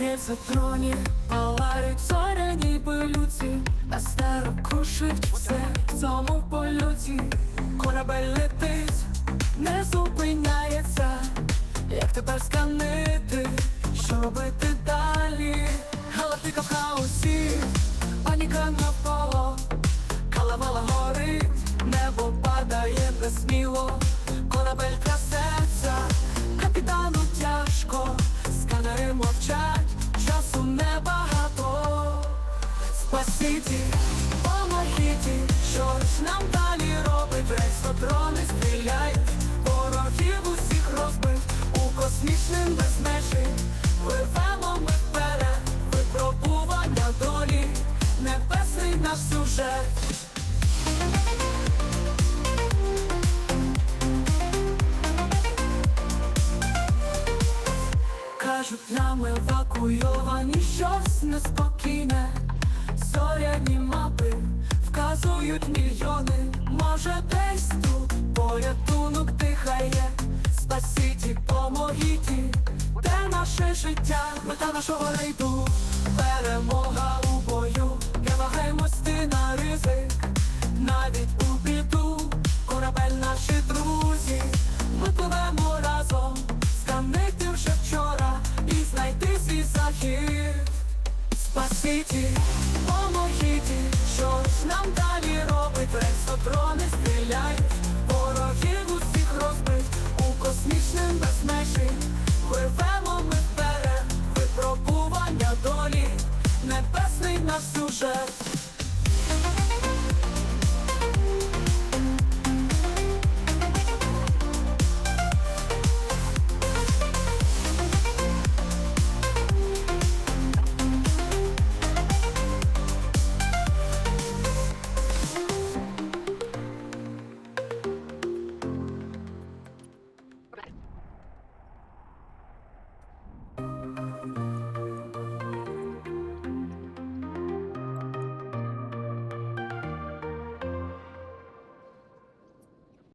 Гріться троні, палають зоряні пилюці, а старо крушить все в цьому польоті. Корабель летить, не зупиняється, як тепер сканити, що робити далі? Галактика в хаосі, паніка навколо, калавала горить, небо падає несміло, корабель Помогіті, що ж нам далі робить? Рейсотрони стріляють, ворогів усіх розбив у космічним безмежі. Пливемо ми вперед, випробування долі, небесний наш сюжет. Кажуть, нам евакуйовані щось неспокійне, зоряні мапи вказують мільйони. Може, десь тут порятунок дихає. Спасіті, помогіть, де наше життя, мета нашого рейду, перемога у бою, не вагаємось ти на ризик, навіть у біду, корабель наші друзі, ми пливемо разом, сканити вже вчора. І знайти свій захід. Спасіті, помогіть,